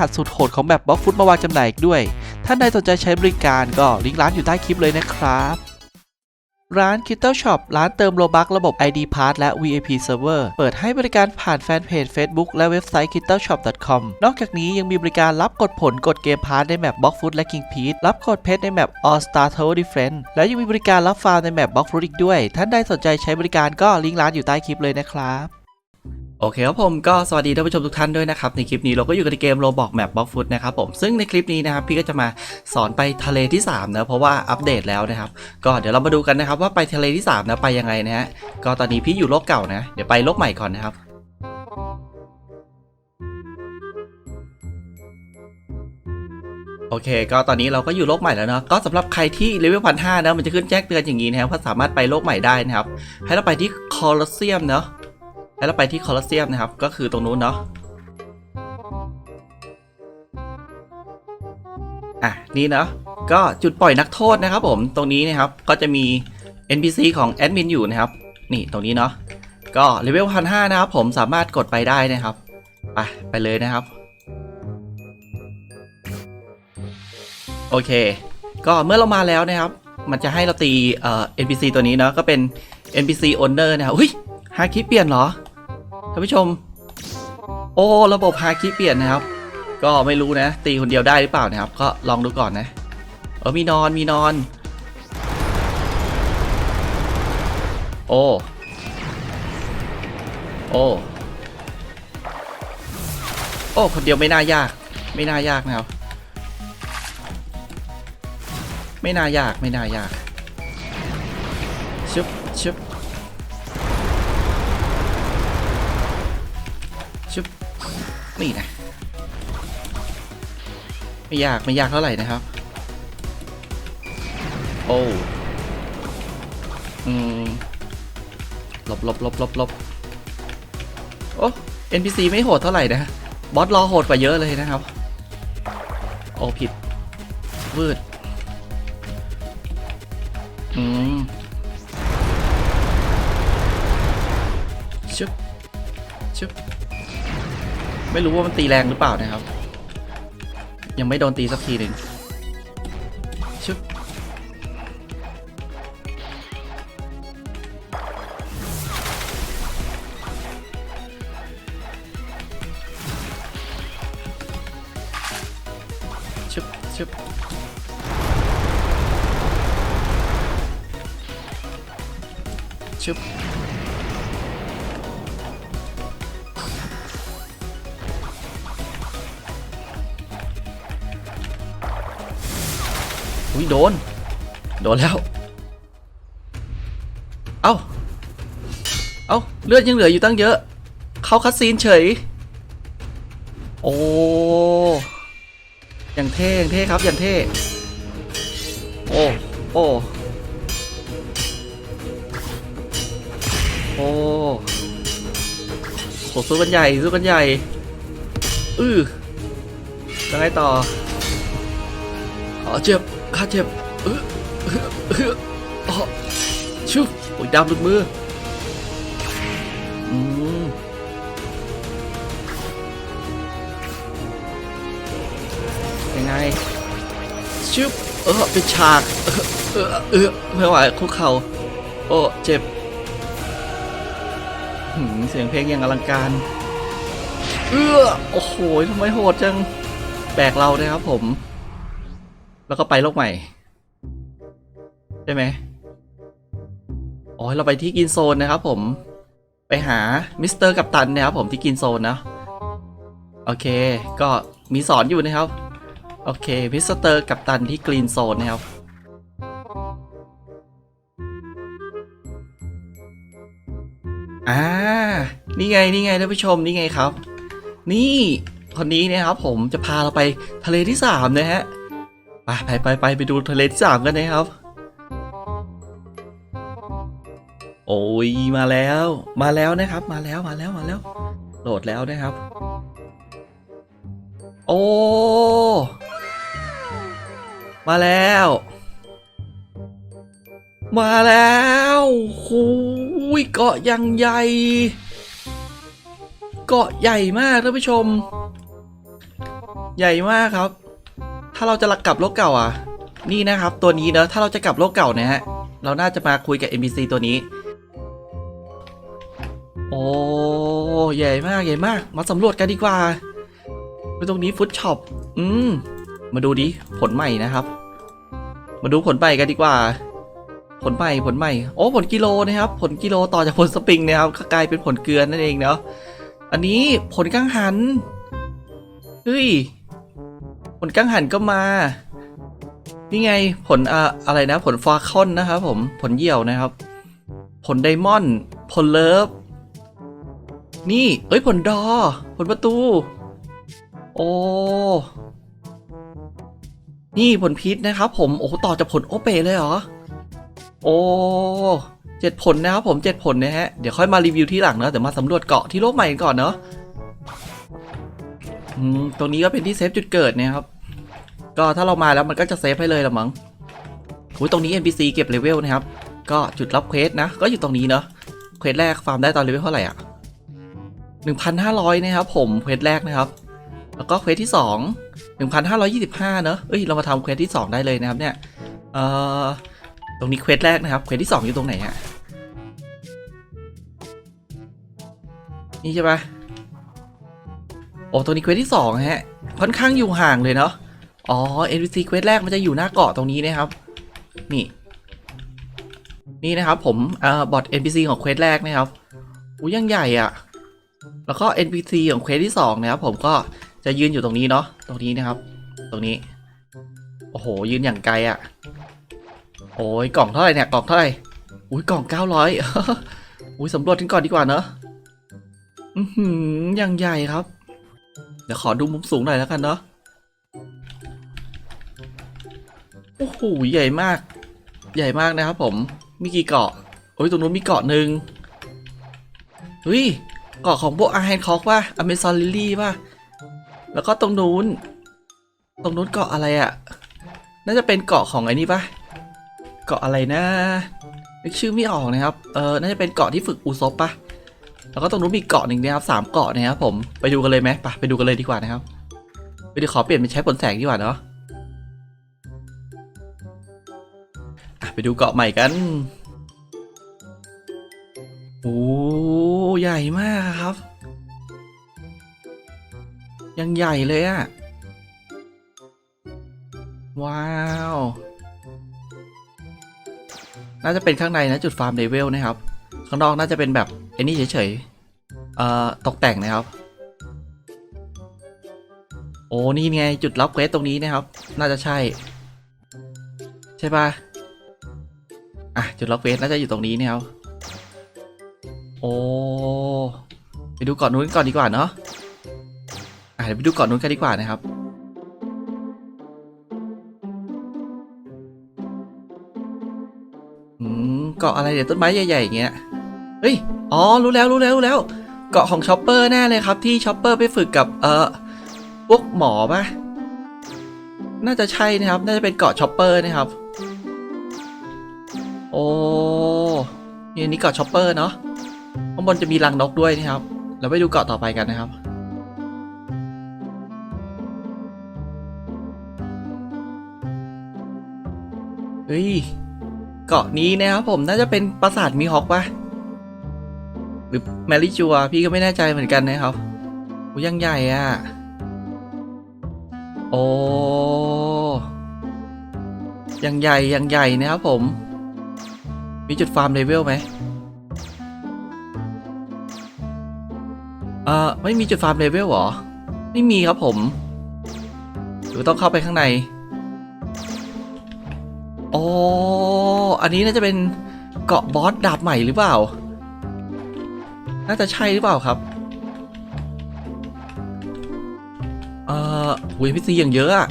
หัสสุดโหดของแบบบล็อกฟุตมาวางจำหน่ายอีกด้วย ท่านใดสนใจใช้บริการก็ลิงก์ร้านอยู่ใต้คลิปเลยนะครับร้าน k i t t l Shop ร้านเติมโลบักระบบ ID Pass และ VIP Server เปิดให้บริการผ่านแฟนเพจ Facebook และเว็บไซต์ k i t t l Shop com นอกจากนี้ยังมีบริการรับกดผลกดเกมพาร์ทในแมป Block Foot และ King p e a รับกดเพชรในแมป All Star Tower Defense และยังมีบริการรับฟาร์มในแมป Block Foot อีกด้วย ท่านใดสนใจใช้บริการก็ลิงก์ร้านอยู่ใต้คลิปเลยนะครับ โอเคครับผมก็สวัสดีท่านผู้ชมทุกท่านด้วยนะครับในคลิปนี้เราก็อยู่กันในเกมโรบอกแมปบล็อกฟุตนะครับผมซึ่งในคลิปนี้นะครับพี่ก็จะมาสอนไปทะเลที่3นะเพราะว่าอัปเดตแล้วนะครับก็เดี๋ยวเรามาดูกันนะครับว่าไปทะเลที่3นะไปยังไงนะฮะก็ตอนนี้พี่อยู่โลกเก่านะเดี๋ยวไปโลกใหม่ก่อนนะครับโอเค ก็ตอนนี้เราก็อยู่โลกใหม่แล้วเนาะ ก็สำหรับใครที่เลเวลพันห้านะ มันจะขึ้นแจ้งเตือนอย่างนี้นะครับว่าสามารถไปโลกใหม่ได้นะครับ ให้เราไปที่คอลอสเซียมเนาะ แล้วเราไปที่คอลอสเซียมนะครับ ก็คือตรงนู้นเนาะอะนี่เนาะก็จุดปล่อยนักโทษนะครับผมตรงนี้นะครับก็จะมี NPC ของแอดมินอยู่นะครับนี่ตรงนี้เนาะก็เลเวลพันห้านะครับผมสามารถกดไปได้นะครับไปไปเลยนะครับ โอเค ก็เมื่อเรามาแล้วนะครับ มันจะให้เราตีเอ่อ NPC ตัวนี้เนาะก็เป็น NPC owner นะครับเฮ้ยฮาคิเปลี่ยนเหรอ ท่านผู้ชม โอ้ระบบฮาคิเปลี่ยนนะครับ ก็ไม่รู้นะ ตีคนเดียวได้หรือเปล่านะครับ ก็ลองดูก่อนนะ เออมีนอนมีนอน โอ้โอ้โอ้คนเดียวไม่น่ายาก ไม่น่ายากนะครับ ไม่น่ายากไม่น่ายากชึบชึบ นี่นะ ไม่ยากไม่ยากเท่าไหร่นะครับ โอ้อืมหลบหลบหลบหลบหลบโอ้ NPC ไม่โหดเท่าไหร่นะ บอสรอโหดกว่าเยอะเลยนะครับ โอ้ผิดวืดอืมชุบชุบ ไม่รู้ว่ามันตีแรงหรือเปล่านะครับ ยังไม่โดนตีสักทีหนึ่งชึบชึบชึบชึบ อุ้ยโดน โดนแล้ว เอ้า เอ้าเลือดยังเหลืออยู่ตั้งเยอะ เข้าคัดซีนเฉย โอ้อย่างเท่อย่างเท่ครับอย่างเท่ โอ้ โอ้ โอ้โหสู้กันใหญ่สู้กันใหญ่ อือยังไงต่ออ๋อเจ็บ ข้าเจ็บเออเออเอออ๋อชุบโอ้ยดำหลุดมืออืมยังไงชุบเออเป็นฉากเออเออเออไม่ไหวคุกเข่าโอ้เจ็บหือเสียงเพลงอย่างอลังการ เออโอ้โหทำไมโหดจังแบกเราเลยครับผม แล้วก็ไปโลกใหม่ ใช่ไหมอ๋อเราไปที่กินโซนนะครับผมไปหามิสเตอร์กัปตันนะครับผมที่กินโซนนะโอเค ก็มีสอนอยู่นะครับ โอเคมิสเตอร์กัปตันที่กรีนโซนนะครับอ่านี่ไงนี่ไงท่านผู้ชมนี่ไงครับ นี่คนนี้นะครับผมจะพาเราไปทะเลที่สามนะฮะ ไปไปไปไปดูทะเลที่สามกันนะครับ โอ้ยมาแล้วมาแล้วนะครับ มาแล้วมาแล้วมาแล้ว โหลดแล้วนะครับ โอ้มาแล้ว มาแล้วหูยเกาะยังใหญ่เกาะใหญ่มากท่านผู้ชม ใหญ่มากครับ ถ้าเราจะกลับโลกเก่าอะ นี่นะครับตัวนี้เนอะถ้าเราจะกลับโลกเก่าเนี่ยฮะ เราน่าจะมาคุยกับ NPC ตัวนี้ โอ้ใหญ่มากใหญ่มาก มาสำรวจกันดีกว่าไปตรงนี้ฟุตช็อปอืม มาดูดิผลใหม่นะครับ มาดูผลใหม่กันดีกว่า ผลใหม่ผลใหม่โอ้ผลกิโลนะครับ ผลกิโลต่อจากผลสปริงนะครับก็กลายเป็นผลเกลือนั่นเองเนาะอันนี้ผลกังหันเฮ้ย ผลกังหันก็มา นี่ไงผลอะอะไรนะ ผลฟาคอนนะครับผมผลเหยี่ยวนะครับ ผลไดมอนด์ผลเลิฟ นี่ เอ้ยผลดอ ผลประตู โอ้ นี่ผลพิษนะครับ ผมโอ้ต่อจากผลโอเปเลยเหรอ โอ้เจ็ดผลนะครับผมเจ็ดผลนะฮะ เดี๋ยวค่อยมารีวิวที่หลังเนะเดี๋ยวมาสำรวจเกาะที่โลกใหม่ก่อนเนาะ ตรงนี้ก็เป็นที่เซฟจุดเกิดเนี่ยครับ ก็ถ้าเรามาแล้วมันก็จะเซฟให้เลยละมั้งอุ้ยตรงนี้ NPC เก็บเลเวลนะครับ ก็จุดรับเควสนะ ก็อยู่ตรงนี้เนาะ เควสแรกฟาร์มได้ตอนเลเวลเท่าไหร่อะหนึ่งพันห้าร้อยนะครับผม เควสแรกนะครับ แล้วก็เควสที่สองหนึ่งพันห้าร้อยี่สิบห้าเนอะเอ้ย เรามาทำเควสที่สองได้เลยนะครับเนี่ย เอ่อ ตรงนี้เควสแรกนะครับ เควสที่สองอยู่ตรงไหนฮะนี่ใช่ปะ โอ้ตรงนี้เควสที่สองฮะค่อนข้างอยู่ห่างเลยเนาะอ๋อ NPC เควสแรกมันจะอยู่หน้าเกาะตรงนี้นะครับ นี่ นี่นะครับผมเอ่อบอท NPC ของเควสแรกนะครับอู้ยังใหญ่อะแล้วก็ NPC ของเควสที่สองนะครับผมก็จะยืนอยู่ตรงนี้เนาะตรงนี้นะครับ ตรงนี้ โอ้โห ยืนอย่างไกลอะโอ้ยกล่องเท่าไหร่เนี่ยกล่องเท่าไหร่อุ้ยกล่องเก้าร้อยอุ้ยสำรวจกันก่อนดีกว่าเนอะอือหือยังใหญ่ครับ ดี๋ยวขอดูมุมสูงหน่อยแล้วกันเนาะโอ้โหใหญ่มาก ใหญ่มากนะครับผมมีกี่เกาะโอ้ยตรงนู้นมีเกาะหนึ่งเฮ้ยเกาะของพวกอาร์แฮนคอกป่ะอเมซอนลิลี่ป่ะแล้วก็ตรงนู้น ตรงนู้นเกาะอะไรอะ่ะ น่าจะเป็นเกาะของไอ้นี่ป่ะเกาะอะไรนะนึกชื่อไม่ออกนะครับเออน่าจะเป็นเกาะที่ฝึกอุซบป่ะ แล้วก็ตรงนู้นมีเกาะหนึ่งนะครับสามเกาะนะครับผมไปดูกันเลยไหมไปไปดูกันเลยดีกว่านะครับไปดี๋ยวขอเปลี่ยนเป็นใช้ผลแสงดีกว่าเนาะอะไปดูเกาะใหม่กันโอ้ใหญ่มากครับ ยังใหญ่เลยอะว้าวน่าจะเป็นข้างในนะจุดฟาร์มเลเวลนะครับ ข้างนอกน่าจะเป็นแบบ อ้นี่เฉยๆเอ่อตกแต่งนะครับ โอ้นี่ไงจุดรับเควสตรงนี้นะครับ น่าจะใช่ ใช่ปะอะจุดรับเควสน่าจะอยู่ตรงนี้นะครับโอ้ไปดูเก่อนนู้นก่อนดีกว่าเนาะอะเดี๋ยวไปดูเก่อนนู้นกันดีกว่านะครับเกาะอะไรเดี๋ยวต้นไม้ใหญ่ๆอย่างเงี้ย เฮ้ย อ๋อ รู้แล้ว รู้แล้ว รู้แล้ว เกาะของชอปเปอร์แน่เลยครับ ที่ชอปเปอร์ไปฝึกกับ เออพวกหมอปะน่าจะใช่นะครับ น่าจะเป็นเกาะชอปเปอร์นะครับ โอ้นี่นนี้เกาะชอปเปอร์เนาะ ข้างบนจะมีรังนกด้วยนะครับ เราไปดูเกาะต่อไปกันนะครับเฮ้ย เกาะนี้นะครับผมน่าจะเป็นปราสาทมีฮอกปะ หรือแมรี่จัว พี่ก็ไม่แน่ใจเหมือนกันนะครับโอ้ยังใหญ่อะโอ้ยังใหญ่ยังใหญ่นะครับผม มีจุดฟาร์มเลเวลไหมเอ่อไม่มีจุดฟาร์มเลเวลเหรอ ไม่มีครับผม หรือต้องเข้าไปข้างในอ๋ออันนี้น่าจะเป็นเกาะบอสดาบใหม่หรือเปล่า น่าจะใช่หรือเปล่าครับ เอ่อหุยพิซีอย่างเยอะอะ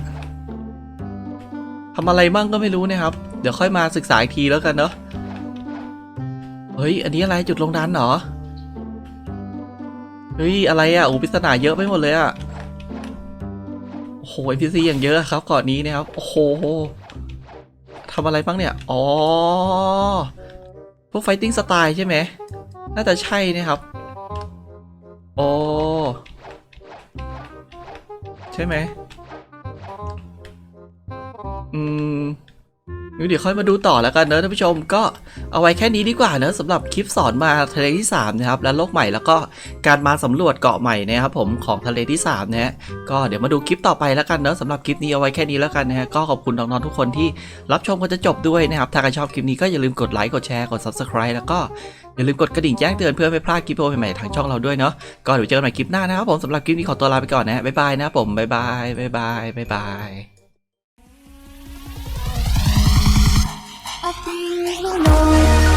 ทำอะไรมั่งก็ไม่รู้นะครับ เดี๋ยวค่อยมาศึกษาอีกทีแล้วกันเนาะ เฮ้ย อันนี้อะไรจุดลงดันเหรอ เฮ้ย อะไรอะโอ้ปริศนาเยอะไปหมดเลยอะโอ้โหพีซีอย่างเยอะครับเก่อนนี้นะครับ โอ้โหทำอะไรบ้างเนี่ย อ๋อ พวกไฟติ้งสไตล์ใช่ไหม น่าจะใช่นะครับ โอ้ใช่ไหมอืมงั้นเดี๋ยวค่อยมาดูต่อแล้วกันเนอะท่านผู้ชมก็เอาไว้แค่นี้ดีกว่าเนอะสำหรับคลิปสอนมาทะเลที่3นะครับและโลกใหม่แล้วก็การมาสำรวจเกาะใหม่นะครับผมของทะเลที่3นะฮะก็เดี๋ยวมาดูคลิปต่อไปแล้วกันเนอะสำหรับคลิปนี้เอาไว้แค่นี้แล้วกันนะฮะก็ขอบคุณน้องๆทุกคนที่รับชมกันจะจบด้วยนะครับถ้าใครชอบคลิปนี้ก็อย่าลืมกดไลค์กดแชร์กด subscribe แล้วก็ อย่าลืมกดกระดิ่งแจ้งเตือนเพื่อไม่พลาดคลิปใหม่ๆทางช่องเราด้วยเนาะก็เดี๋ยวเจอกันใหม่คลิปหน้านะครับผมสำหรับคลิปนี้ขอตัวลาไปก่อนนะฮะบ๊ายบายนะผมบ๊ายบายบ๊ายบายบ๊ายบาย I think you know